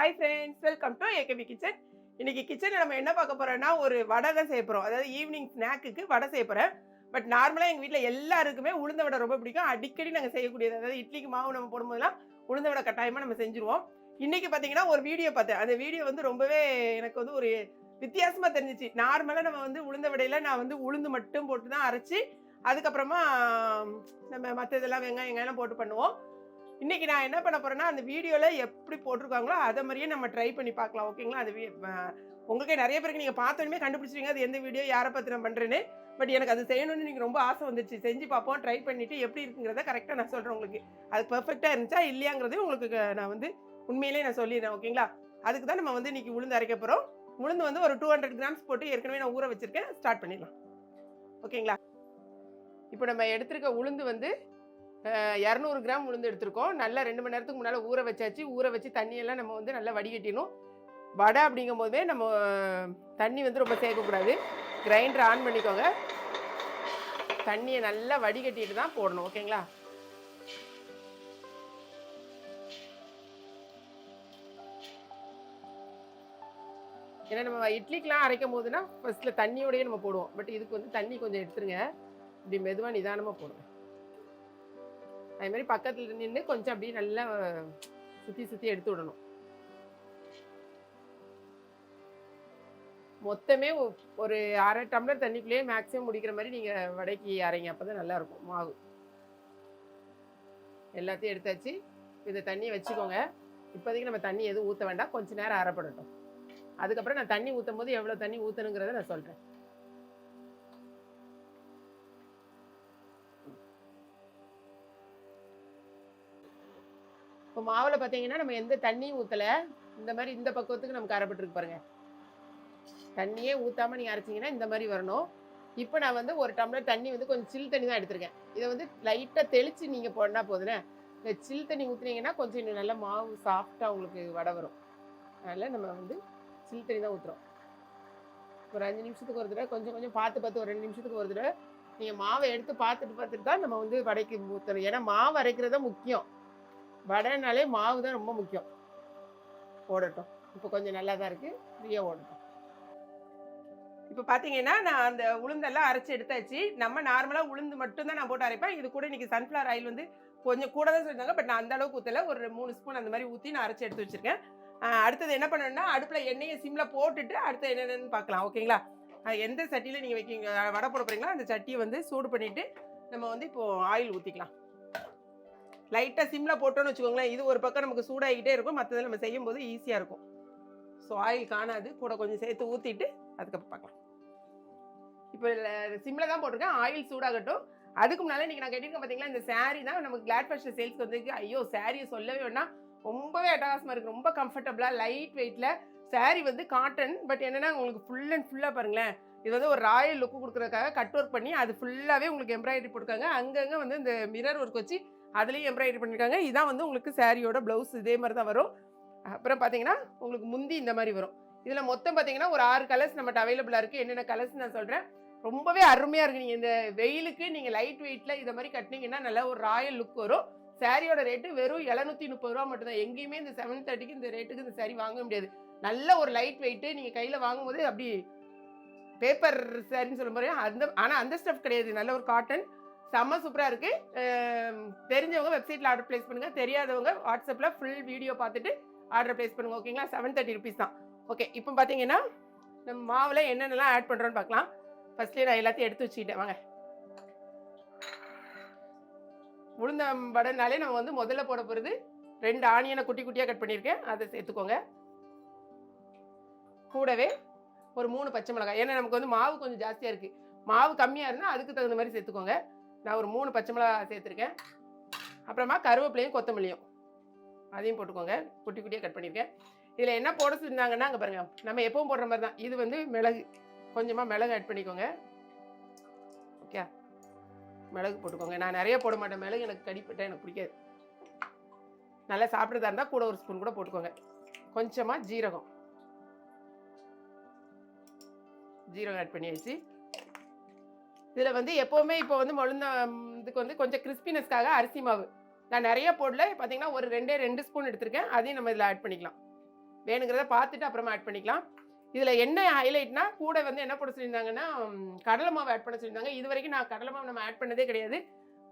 Hi friends welcome to AKP kitchen இன்னைக்கு கிச்சனில் நம்ம என்ன பார்க்க போகிறோம்னா ஒரு வடை தான் செய்ய போகிறோம் அதாவது ஈவினிங் ஸ்நாக்குக்கு வடை செய்ய போகிறேன் பட் நார்மலாக எங்கள் வீட்டில் எல்லாருக்குமே உளுந்த வடை ரொம்ப பிடிக்கும். அடிக்கடி நாங்கள் செய்யக்கூடியது அதாவது இட்லிக்கு மாவு நம்ம போடும்போதெல்லாம் உளுந்த வடை கட்டாயமாக நம்ம செஞ்சுருவோம். இன்றைக்கி பார்த்தீங்கன்னா ஒரு வீடியோ பார்த்தேன். அந்த வீடியோ வந்து ரொம்பவே எனக்கு வந்து ஒரு வித்தியாசமாக தெரிஞ்சிச்சு. நார்மலாக நம்ம வந்து உளுந்த வடையில் நான் வந்து உளுந்து மட்டும் போட்டு தான் அரைச்சி அதுக்கப்புறமா நம்ம மற்ற இதெல்லாம் வெங்காயம் வெங்காயம்லாம் போட்டு பண்ணுவோம். இன்றைக்கி நான் என்ன பண்ண போகிறேன்னா அந்த வீடியோவில் எப்படி போட்டிருக்காங்களோ அதை மாதிரியே நம்ம ட்ரை பண்ணி பார்க்கலாம் ஓகேங்களா அது வி- உங்களுக்கே நிறைய பேருக்கு நீங்கள் பார்த்தோன்னே கண்டுபிடிச்சிருங்க அது எந்த வீடியோ யாரை பற்றி நான் பண்ணுறேன்னு பட் எனக்கு அது செய்யணும்னு நீங்கள் ரொம்ப ஆசை வந்துச்சு. செஞ்சு பார்ப்போம் ட்ரை பண்ணிவிட்டு எப்படி இருக்குங்கிறத கரெக்டாக நான் சொல்கிறேன் உங்களுக்கு. அது பெர்ஃபெக்டாக இருந்துச்சா இல்லையாங்கிறது உங்களுக்கு நான் வந்து உண்மையிலேயே நான் சொல்லிடுறேன் ஓகேங்களா அதுக்கு தான் நம்ம வந்து இன்றைக்கி உளுந்து அரைக்க போகிறோம் உளுந்து வந்து ஒரு டூ ஹண்ட்ரட் கிராம்ஸ் போட்டு ஏற்கனவே நான் ஊற வச்சுருக்கேன். ஸ்டார்ட் பண்ணிடலாம். ஓகேங்களா இப்போ நம்ம எடுத்திருக்க உளுந்து வந்து இரநூறு கிராம் உளுந்து எடுத்திருக்கோம். நல்லா ரெண்டு மணி நேரத்துக்கு முன்னால் ஊற வச்சாச்சு. ஊற வச்சு தண்ணியெல்லாம் நம்ம வந்து நல்லா வடிகட்டிடணும். வடை அப்படிங்கும் போதே நம்ம தண்ணி வந்து ரொம்ப சேர்க்கக்கூடாது. கிரைண்டர் ஆன் பண்ணிக்கோங்க. தண்ணியை நல்லா வடிகட்டிட்டு தான் போடணும். ஓகேங்களா? ஏன்னா நம்ம இட்லிக்கெலாம் அரைக்கும் போதுன்னா ஃபர்ஸ்ட்டில் தண்ணியோடையே நம்ம போடுவோம். பட் இதுக்கு வந்து தண்ணி கொஞ்சம் எடுத்துருங்க. இப்படி மெதுவாக நிதானமாக போடுவோம் அதே மாதிரி பக்கத்தில் நின்று கொஞ்சம் அப்படியே நல்லா சுற்றி சுற்றி எடுத்து விடணும். மொத்தமே ஒ- ஒரு அரை டம்ளர் தண்ணிக்குள்ளேயே மேக்ஸிமம் முடிக்கிற மாதிரி நீங்கள் வடைக்கு அரைங்க. அப்போ தான் நல்லாயிருக்கும் மாவு. எல்லாத்தையும் எடுத்தாச்சு. இந்த தண்ணியை வச்சுக்கோங்க. இப்போதைக்கு நம்ம தண்ணி எதுவும் ஊற்ற வேண்டாம். கொஞ்சம் நேரம் அரைப்படட்டும். அதுக்கப்புறம் நான் தண்ணி ஊற்றும் போது எவ்வளோ தண்ணி ஊற்றணுங்கிறத நான் சொல்கிறேன் இப்போ மாவில் பார்த்தீங்கன்னா நம்ம எந்த தண்ணியும் ஊற்றலை இந்த மாதிரி இந்த பக்குவத்துக்கு நமக்கு அரைப்பட்டுருக்கு பாருங்கள் தண்ணியே ஊற்றாமல் நீங்கள் அரைச்சிங்கன்னா இந்த மாதிரி வரணும். இப்போ நான் வந்து ஒரு டம்ளர் தண்ணி வந்து கொஞ்சம் சில் தண்ணி தான் எடுத்திருக்கேன். இதை வந்து லைட்டாக தெளித்து நீங்கள் போனால் போதுனே இந்த சில் தண்ணி ஊற்றுனீங்கன்னா கொஞ்சம் இன்னும் நல்ல மாவு சாஃப்டாக உங்களுக்கு வடை வரும். அதனால் நம்ம வந்து சில் தண்ணி தான் ஊற்றுறோம் ஒரு அஞ்சு நிமிஷத்துக்கு ஒரு தடவை கொஞ்சம் கொஞ்சம் பார்த்து பார்த்து ஒரு ரெண்டு நிமிஷத்துக்கு ஒரு தடவை நீங்கள் மாவை எடுத்து பார்த்துட்டு பார்த்துட்டு தான் நம்ம வந்து வடைக்கு ஊற்றணும் ஏன்னா மாவு அரைக்கிறது தான் முக்கியம். வடைனாலே மாவு தான் ரொம்ப முக்கியம். ஓடட்டும் இப்போ கொஞ்சம் நல்லா தான் இருக்குது ஃப்ரீயாக ஓடட்டும் இப்போ பார்த்தீங்கன்னா நான் அந்த உளுந்தெல்லாம் அரைச்சி எடுத்தாச்சு. நம்ம நார்மலாக உளுந்து மட்டும்தான் நான் போட்டு அரைப்பேன். இது கூட இன்றைக்கி சன்ஃப்ளவர் ஆயில் வந்து கொஞ்சம் கூட தான் சொல்லியிருந்தாங்க பட் நான் அந்த அளவுக்கு ஊற்றல ஒரு மூணு ஸ்பூன் அந்த மாதிரி ஊற்றி நான் அரைச்சி எடுத்து வச்சுருக்கேன். அடுத்தது என்ன பண்ணணும்னா அடுப்பில் எண்ணெயை சிம்மில் போட்டுட்டு அடுத்து என்னென்னு பார்க்கலாம் ஓகேங்களா? எந்த சட்டியில் நீங்கள் வைக்கிங்க வடை போட போகிறீங்களோ அந்த சட்டியை வந்து சூடு பண்ணிவிட்டு நம்ம வந்து இப்போது ஆயில் ஊற்றிக்கலாம் லைட்டாக சிம்மில் போட்டோன்னு வச்சுக்கோங்களேன் இது ஒரு பக்கம் நமக்கு சூடாகிக்கிட்டே இருக்கும். மற்றதில் நம்ம செய்யும்போது ஈஸியாக இருக்கும். ஸோ ஆயில் காணாது. கூட கொஞ்சம் சேர்த்து ஊற்றிட்டு அதுக்கப்புறம் பார்க்கலாம். இப்போ சிம்மில் தான் போட்டிருக்கேன். ஆயில் சூடாகட்டும். அதுக்கு முன்னால நீங்கள் நான் கேட்டிருக்கேன் பார்த்தீங்களா இந்த saree தான் நமக்கு கிளாட் ஃபேஷன் சேல்ஸ்க்கு வந்திருக்கு. ஐயோ சாரியை சொல்லவே வேணாம். ரொம்பவே அட்டகாசமாக இருக்குது ரொம்ப கம்ஃபர்டபுளாக லைட் வெயிட்டில் saree வந்து காட்டன் பட் என்னென்னா உங்களுக்கு ஃபுல் அண்ட் ஃபுல்லாக பாருங்களேன். இது வந்து ஒரு ராயல் லுக்கு கொடுக்குறதுக்காக கட் ஒர்க் பண்ணி அது ஃபுல்லாகவே உங்களுக்கு எம்ப்ராய்டரி போட்டிருக்காங்க. அங்கங்கே வந்து இந்த மிரர் ஒர்க் வச்சு அதுலேயும் எம்ப்ராய்டரி பண்ணியிருக்காங்க இதான் வந்து உங்களுக்கு சாரியோட ப்ளவுஸ் இதே மாதிரி தான் வரும். அப்புறம் பார்த்தீங்கன்னா உங்களுக்கு முந்தி இந்த மாதிரி வரும். இதில் மொத்தம் பார்த்தீங்கன்னா ஒரு ஆறு கலர்ஸ் நம்மகிட்ட அவைலபிளாக இருக்குது என்னென்ன கலர்ஸ் நான் சொல்கிறேன் ரொம்பவே அருமையாக இருக்குது நீங்கள் இந்த வெயிலுக்கு நீங்கள் லைட் வெயிட்டில் இதை மாதிரி கட்டினீங்கன்னா நல்ல ஒரு ராயல் லுக் வரும். சாரியோட ரேட்டு வெறும் எழுநூற்றி முப்பது ரூபா மட்டும்தான். எங்கேயுமே இந்த செவன் தேர்ட்டிக்கு இந்த ரேட்டுக்கு இந்த சாரி வாங்க முடியாது. நல்ல ஒரு லைட் வெயிட்டு நீங்கள் கையில் வாங்கும்போது அப்படி பேப்பர் சாரின்னு சொல்ல மாதிரி அந்த ஆனால் அந்த ஸ்டஃப் கிடையாது. நல்ல ஒரு காட்டன் செம்ம சூப்பராக இருக்குது தெரிஞ்சவங்க வெப்சைட்டில் ஆர்டர் ப்ளேஸ் பண்ணுங்கள் தெரியாதவங்க வாட்ஸ்அப்பில் ஃபுல் வீடியோ பார்த்துட்டு ஆர்டர் ப்ளேஸ் பண்ணுங்க ஓகேங்களா செவன் தேர்ட்டி ருபீஸ் தான். ஓகே இப்போ பார்த்தீங்கன்னா நம்ம மாவில் என்னென்னலாம் ஆட் பண்ணுறோன்னு பார்க்கலாம் ஃபர்ஸ்ட்லேயே நான் எல்லாத்தையும் எடுத்து வச்சுக்கிட்டேன். வாங்க. உளுந்த வடைனாலே நம்ம வந்து முதல்ல போட போகிறது ரெண்டு ஆனியனை குட்டி குட்டியாக கட் பண்ணியிருக்கேன். அதை சேர்த்துக்கோங்க. கூடவே ஒரு மூணு பச்சை மிளகாய். ஏன்னா நமக்கு வந்து மாவு கொஞ்சம் ஜாஸ்தியாக இருக்குது மாவு கம்மியாக இருந்தால் அதுக்கு தகுந்த மாதிரி சேர்த்துக்கோங்க. நான் ஒரு மூணு பச்சை மிளகா சேர்த்துருக்கேன். அப்புறமா கருவேப்பிலையும் கொத்தமல்லியும். அதையும் போட்டுக்கோங்க. குட்டி குட்டியாக கட் பண்ணியிருக்கேன். இதில் என்ன போட சொல்லியிருந்தாங்கன்னா அங்கே பாருங்கள் நம்ம எப்பவும் போடுற மாதிரி தான். இது வந்து மிளகு கொஞ்சமாக மிளகு ஆட் பண்ணிக்கோங்க. ஓகே. மிளகு போட்டுக்கோங்க. நான் நிறைய போட மாட்டேன். மிளகு எனக்கு கடிப்பட்டால் எனக்கு பிடிக்காது. நல்லா சாப்பிட்றதா இருந்தால் கூட ஒரு ஸ்பூன் கூட போட்டுக்கோங்க. கொஞ்சமாக ஜீரகம். ஜீரகம் ஆட் பண்ணியாச்சு. இதில் வந்து எப்போவுமே இப்போ வந்து மொழுந்த இதுக்கு வந்து கொஞ்சம் கிறிஸ்பினஸ்க்காக அரிசி மாவு. நான் நிறைய போடல. பார்த்தீங்கன்னா ஒரு ரெண்டே ரெண்டு ஸ்பூன் எடுத்திருக்கேன். அதையும் நம்ம இதில் ஆட் பண்ணிக்கலாம். வேணுங்கிறத பார்த்துட்டு அப்புறமா ஆட் பண்ணிக்கலாம். இதில் என்ன ஹைலைட்னா கூட வந்து என்ன போட சொல்லியிருந்தாங்கன்னா கடலை மாவு ஆட் பண்ண சொல்லியிருந்தாங்க. இது வரைக்கும் நான் கடலை மாவு நம்ம ஆட் பண்ணதே கிடையாது.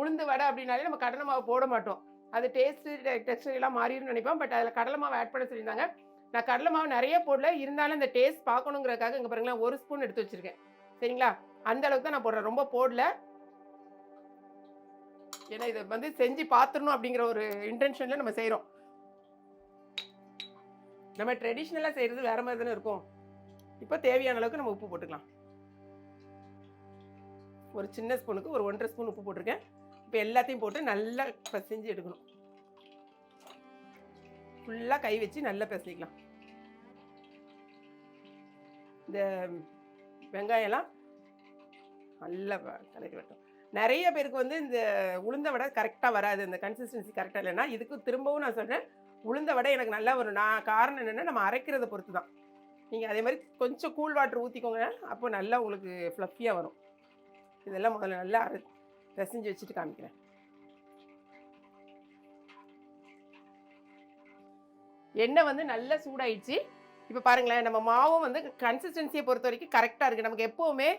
உளுந்து வடை அப்படின்னாலே நம்ம கடலை மாவு போட மாட்டோம். அது டேஸ்ட்டு டெக்ஸ்டர் எல்லாம் மாறிடும்னு நினைப்போம் பட் அதில் கடலை மாவு ஆட் பண்ண சொல்லியிருந்தாங்க. நான் கடலை மாவு நிறைய போடல. இருந்தாலும் அந்த டேஸ்ட் பார்க்கணுங்கிறதுக்காக இங்கே பாருங்களேன் ஒரு ஸ்பூன் எடுத்து வச்சுருக்கேன். சரிங்களா? அந்த அளவுக்கு தான் நான் போடுறேன். ரொம்ப போடல. ஏன்னா இதை வந்து செஞ்சு பார்த்துடணும் அப்படிங்கிற ஒரு இன்டென்ஷனில் நம்ம செய்கிறோம் நம்ம ட்ரெடிஷ்னலாக செய்கிறது வேற மாதிரி தானே இருக்கும். இப்போ தேவையான அளவுக்கு நம்ம உப்பு போட்டுக்கலாம். ஒரு சின்ன ஸ்பூனுக்கு ஒரு ஒன்றரை ஸ்பூன் உப்பு போட்டிருக்கேன். இப்போ எல்லாத்தையும் போட்டு நல்லா பிசைஞ்சு எடுக்கணும். ஃபுல்லாக கை வச்சு நல்லா பிசைக்கலாம். இந்த வெங்காயம்லாம் நல்லா வ- கலக்கி நிறைய பேருக்கு வந்து இந்த உளுந்த வடை கரெக்டாக வராது. இந்த கன்சிஸ்டன்சி கரெக்டாக இல்லைன்னா இதுக்கு திரும்பவும் நான் சொல்கிறேன் உளுந்த வடை எனக்கு நல்லா வரும் நான் காரணம் என்னென்னா நம்ம அரைக்கிறத பொறுத்து தான் நீங்கள் அதே மாதிரி கொஞ்சம் கூல் வாட்டர் ஊற்றிக்கோங்க அப்போ நல்லா உங்களுக்கு ஃப்ளஃபியாக வரும். இதெல்லாம் முதல்ல நல்லா அரை பிசைஞ்சு வச்சுட்டு காமிக்கிறேன். எண்ணெய் வந்து நல்லா சூடாயிடுச்சு. இப்போ பாருங்களேன் நம்ம மாவும் வந்து கன்சிஸ்டன்சியை பொறுத்த வரைக்கும் கரெக்டாக இருக்குது நமக்கு எப்போவுமே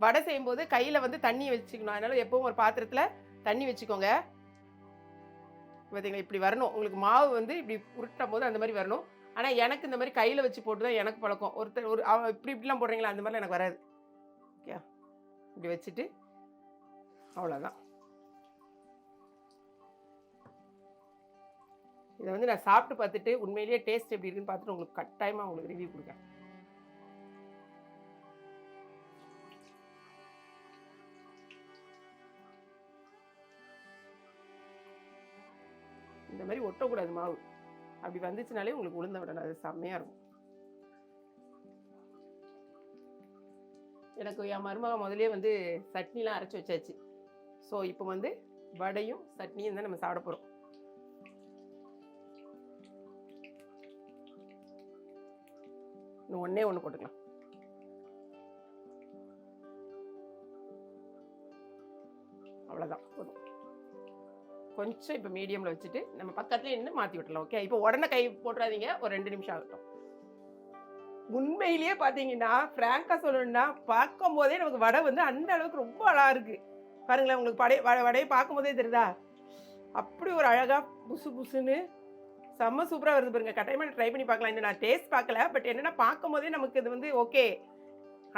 வடை செய்யும்போது கையில் வந்து தண்ணி வச்சுக்கணும். அதனால எப்பவும் ஒரு பாத்திரத்தில் தண்ணி வச்சுக்கோங்க. பார்த்தீங்களா இப்படி வரணும். உங்களுக்கு மாவு வந்து இப்படி உருட்டும் போது அந்த மாதிரி வரணும். ஆனால் எனக்கு இந்த மாதிரி கையில் வச்சு போட்டு தான் எனக்கு பழக்கம். ஒருத்தர் ஒரு அவ- இப்படி இப்படிலாம் போடுறீங்களா? அந்த மாதிரிலாம் எனக்கு வராது. ஓகே இப்படி வச்சுட்டு அவ்வளோதான் இதை வந்து நான் சாப்பிட்டு பார்த்துட்டு உண்மையிலேயே டேஸ்ட் எப்படி இருக்குன்னு பார்த்துட்டு உங்களுக்கு கட்டாயமாக உங்களுக்கு ரிவ்யூ கொடுக்குறேன். இந்த மாதிரி ஒட்டக்கூடாது மாவு. அப்படி வந்துச்சுனாலே உங்களுக்கு உளுந்த விடணும் அது செம்மையாக இருக்கும். எனக்கு என் மருமக முதலே வந்து சட்னிலாம் அரைச்சி வச்சாச்சு. ஸோ இப்போ வந்து வடையும் சட்னியும் தான் நம்ம சாப்பிட போகிறோம் இன்னும் ஒன்றே ஒன்று போட்டுக்கலாம். அவ்வளோதான் போதும். கொஞ்சம் இப்போ மீடியமில் வச்சுட்டு நம்ம பக்கத்துலேயே நின்று மாற்றி விட்டுலாம் ஓகே இப்போ உடனே கை போட்டுறாதீங்க ஒரு ரெண்டு நிமிஷம் ஆகட்டும். உண்மையிலேயே பார்த்தீங்கன்னா ஃப்ராங்காக சொல்லணும்னா பார்க்கும் போதே நமக்கு வடை வந்து அந்த அளவுக்கு ரொம்ப அழகாக இருக்குது பாருங்களேன் உங்களுக்கு படை வட வடையை பார்க்கும் போதே தெரியுதா? அப்படி ஒரு அழகாக புசு புசுன்னு செம்ம சூப்பராக வருது பாருங்க. கட்டாயமாக ட்ரை பண்ணி பார்க்கலாம். இந்த நான் டேஸ்ட் பார்க்கல பட் என்னென்னா பார்க்கும் போதே நமக்கு இது வந்து ஓகே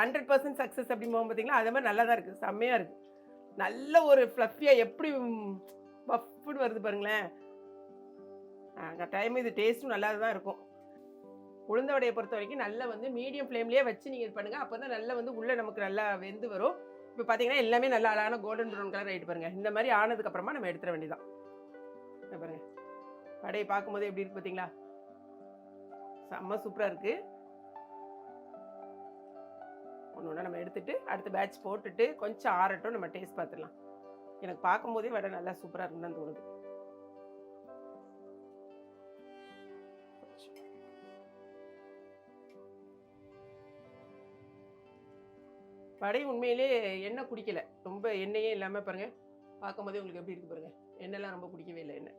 ஹண்ட்ரட் பர்சன்ட் சக்ஸஸ் அப்படின்னு போகும் பார்த்தீங்களா அதே மாதிரி நல்லா தான் இருக்குது செம்மையாக இருக்குது நல்ல ஒரு ஃப்ளஃபியாக எப்படி பஃப்னு வருது பாருங்களேன். கட்டாயமாக இது டேஸ்ட்டும் நல்லா தான் இருக்கும். உளுந்த வடையை பொறுத்த வரைக்கும் நல்லா வந்து மீடியம் ஃப்ளேம்லேயே வச்சு நீங்கள் இது பண்ணுங்கள் அப்போ தான் நல்லா வந்து உள்ளே நமக்கு நல்லா வெந்து வரும். இப்போ பார்த்தீங்கன்னா எல்லாமே நல்லா அழகான கோல்டன் ப்ரௌன் கலர் ஆகிட்டு பாருங்கள் இந்த மாதிரி ஆனதுக்கப்புறமா நம்ம எடுத்துட வேண்டியதான் பாருங்கள் வடையை பார்க்கும்போது எப்படி இருக்கு பார்த்தீங்களா செம்ம சூப்பராக இருக்குது ஒன்று ஒன்றா நம்ம எடுத்துட்டு அடுத்த பேட்ச் போட்டுட்டு கொஞ்சம் ஆறட்டும் நம்ம டேஸ்ட் பார்த்துடலாம் எனக்கு பார்க்கும்போதே வடை நல்லா சூப்பராக இருக்குன்னு தான் தோணுது. வடை உண்மையிலே எண்ணெய் குடிக்கல. ரொம்ப எண்ணெயே இல்லாமல் பாருங்க. பார்க்கும்போதே உங்களுக்கு எப்படி இருக்கு பாருங்க. எண்ணெய்லாம் ரொம்ப குடிக்கவே இல்லை எண்ணெய்.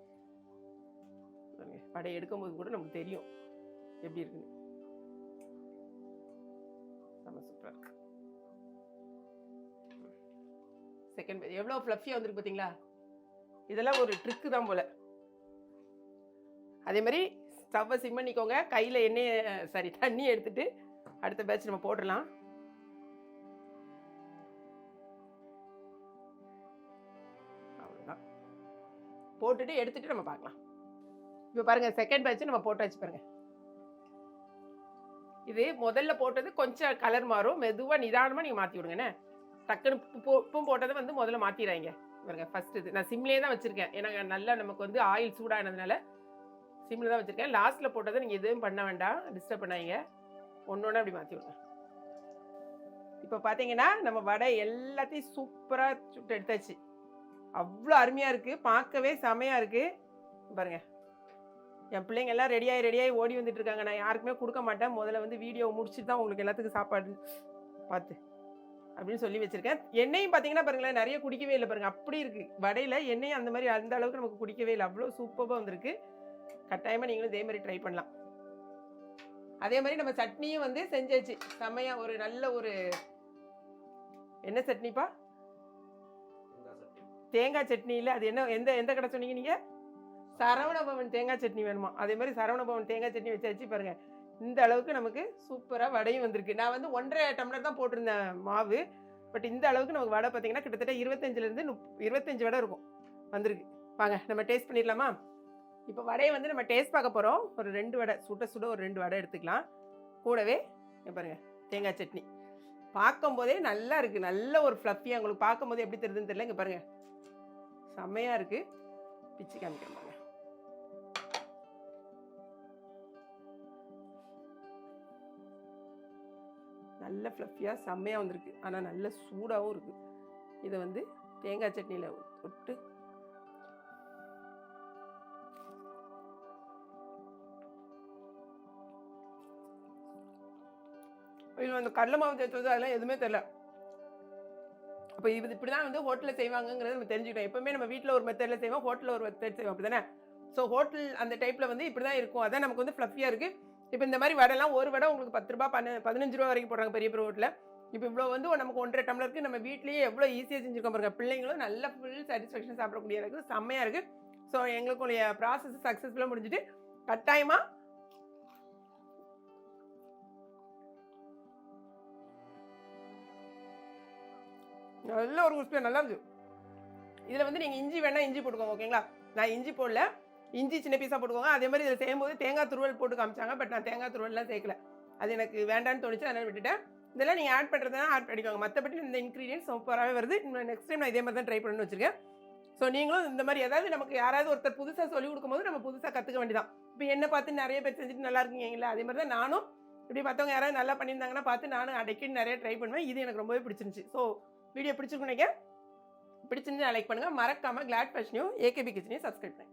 பாருங்க வடை எடுக்கும்போது கூட நமக்கு தெரியும் எப்படி இருக்குன்னு. செம்ம சூப்பராக இருக்கு. செகண்ட் எவ்வளோ ஃப்ளஃபியாக வந்துருக்கு பார்த்தீங்களா இதெல்லாம் ஒரு ட்ரிக்கு தான் போல. அதே மாதிரி ஸ்டவ்வை சிம் பண்ணிக்கோங்க. கையில் எண்ணெய் சாரி தண்ணி எடுத்துட்டு அடுத்த பேட்ச் நம்ம போடலாம் அவ்வளோதான் போட்டுட்டு எடுத்துட்டு நம்ம பார்க்கலாம். இப்போ பாருங்க செகண்ட் பேட்ச் நம்ம போட்டாச்சு பாருங்க. இது முதல்ல போட்டது கொஞ்சம் கலர் மாறும். மெதுவாக நிதானமாக நீங்கள் மாற்றி விடுங்கண்ணே டக்குன்னு உப்பு உப்பும் போட்டதை வந்து முதல்ல மாற்றிடுறாங்க பாருங்க ஃபர்ஸ்ட் இது. நான் சிம்லேயே தான் வச்சுருக்கேன். ஏன்னா நல்லா நமக்கு வந்து ஆயில் சூடானதுனால சிம்மில் தான் வச்சுருக்கேன். லாஸ்ட்டில் போட்டதை நீங்கள் எதுவும் பண்ண வேண்டாம். டிஸ்டர்ப் பண்ணாங்க ஒன்று ஒன்று அப்படி மாற்றி விடுங்க. இப்போ பார்த்தீங்கன்னா நம்ம வடை எல்லாத்தையும் சூப்பராக சுட்டு எடுத்தாச்சு. அவ்வளோ அருமையாக இருக்குது பார்க்கவே செமையாக இருக்குது பாருங்கள் என் பிள்ளைங்க எல்லாம் ரெடியாகி ரெடியாகி ஓடி வந்துட்டு இருக்காங்க. நான் யாருக்குமே கொடுக்க மாட்டேன். முதல்ல வந்து வீடியோ முடிச்சுட்டு தான் உங்களுக்கு எல்லாத்துக்கும் சாப்பாடு பார்த்து. அப்படின்னு சொல்லி வச்சிருக்கேன். எண்ணெயும் பார்த்தீங்கன்னா பாருங்களேன் நிறைய குடிக்கவே இல்லை பாருங்க. அப்படி இருக்கு. வடையில் எண்ணெயும் அந்த மாதிரி அந்த அளவுக்கு நமக்கு குடிக்கவே இல்லை. அவ்வளோ சூப்பராக வந்திருக்கு. கட்டாயமாக நீங்களும் இதே மாதிரி ட்ரை பண்ணலாம். அதே மாதிரி நம்ம சட்னியும் வந்து செஞ்சாச்சு. செம்மையா ஒரு நல்ல ஒரு என்ன சட்னிப்பா? தேங்காய் சட்னி இல்லை. அது என்ன எந்த எந்த கடை சொன்னீங்க நீங்க? சரவண பவன் தேங்காய் சட்னி வேணுமா? அதே மாதிரி சரவண பவன் தேங்காய் சட்னி வச்சாச்சு பாருங்க. இந்த அளவுக்கு நமக்கு சூப்பராக வடையும் வந்திருக்கு. நான் வந்து ஒன்றரை டம்ளர் தான் போட்டிருந்தேன் மாவு. பட் இந்த அளவுக்கு நமக்கு வடை பார்த்தீங்கன்னா கிட்டத்தட்ட இருபத்தஞ்சிலேருந்து முப் இருபத்தஞ்சி வடை இருக்கும். வந்திருக்கு. வாங்க நம்ம டேஸ்ட் பண்ணிடலாமா? இப்போ வடையை வந்து நம்ம டேஸ்ட் பார்க்க போகிறோம் ஒரு ரெண்டு வடை சுட சுட ஒரு ரெண்டு வடை எடுத்துக்கலாம். கூடவே பாருங்கள் தேங்காய் சட்னி. பார்க்கும்போதே நல்லா இருக்குது நல்ல ஒரு ஃப்ளஃபியாக உங்களுக்கு பார்க்கும்போது எப்படி தெரியுதுன்னு தெரியல. இங்கே பாருங்கள் செம்மையாக இருக்குது பிச்சு காமிக்கிறோம் நல்ல ஃப்ளஃபியாக செம்மையாக வந்திருக்கு. ஆனால் நல்ல சூடாகவும் இருக்குது இதை வந்து தேங்காய் சட்னியில் தொட்டு இது அந்த கடலை மாவு தேய்ச்சது அதெல்லாம் எதுவுமே தெரில அப்போ இது இப்படி தான் வந்து ஹோட்டலில் செய்வாங்கங்கிறத நம்ம தெரிஞ்சுக்கிட்டோம். எப்போவுமே நம்ம வீட்டில் ஒரு மெத்தடில் செய்வோம் ஹோட்டலில் ஒரு மெத்தட் செய்வோம். அப்படி தானே ஸோ ஹோட்டல் அந்த டைப்பில் வந்து இப்படி தான் இருக்கும். அதான் நமக்கு வந்து ஃப்ளஃபியாக இருக்குது இப்போ இந்த மாதிரி வடைலாம் ஒரு வடை உங்களுக்கு பத்து ரூபா பன்ன பதினஞ்சு ரூபா வரைக்கும் போடுறாங்க பெரிய பெரிய ஹோட்டலில் இப்போ இவ்வளோ வந்து நமக்கு ஒன்றரை டம்ளருக்கு நம்ம வீட்லேயே எவ்வளோ ஈஸியாக செஞ்சுருக்கோம் பாருங்க. பிள்ளைங்களும் நல்ல ஃபுல் சாட்டிஸ்ஃபேக்ஷன் சாப்பிடக்கூடிய அளவுக்கு செம்மையாக இருக்குது ஸோ எங்களுக்குடைய ப்ராசஸ் சக்ஸஸ்ஃபுல்லாக முடிஞ்சுட்டு கட்டாயமாக நல்ல ஒரு குஸ்பியா நல்லா இருக்கு. இதில் வந்து நீங்கள் இஞ்சி வேணால் இஞ்சி போட்டுக்கோங்க ஓகேங்களா நான் இஞ்சி போடல. இஞ்சி சின்ன பீஸாக போட்டுக்கோங்க. அதே மாதிரி இதில் செய்யும்போது தேங்காய் துருவல் போட்டு காமிச்சாங்க பட் நான் தேங்காய் துருவல்லாம் சேர்க்கல. அது எனக்கு வேண்டான்னு தோணுச்சு அதனால் விட்டுட்டேன். இதெல்லாம் நீங்கள் ஆட் பண்ணுறதுனா ஆட் பண்ணிக்கோங்க. மற்றபடி இந்த இன்க்ரீடியன்ஸ் சூப்பராகவே வருது. நெக்ஸ்ட் டைம் நான் இதே மாதிரி தான் ட்ரை பண்ணணும்னு வச்சிருக்கேன். ஸோ நீங்களும் இந்த மாதிரி ஏதாவது நமக்கு யாராவது ஒருத்தர் புதுசாக சொல்லி கொடுக்கும்போது நம்ம புதுசாக கற்றுக்க வேண்டியதான் இப்போ என்ன பார்த்து நிறைய பேர் செஞ்சுட்டு நல்லா இருக்கீங்களா அதே மாதிரி தான் நானும் இப்படி மற்றவங்க யாராவது நல்லா பண்ணியிருந்தாங்கன்னா பார்த்து நானும் அடைக்கின்னு நிறைய ட்ரை பண்ணுவேன். இது எனக்கு ரொம்பவே பிடிச்சிருந்துச்சு. ஸோ வீடியோ பிடிச்சிருக்கும் நினைக்கிறேன். பிடிச்சிருந்து லைக் பண்ணுங்கள் மறக்காமல் கிளாட் ஃபேஷனையும் ஏகேபி கிச்சனையும் சப்ஸ்கிரைப் பண்ணுங்கள்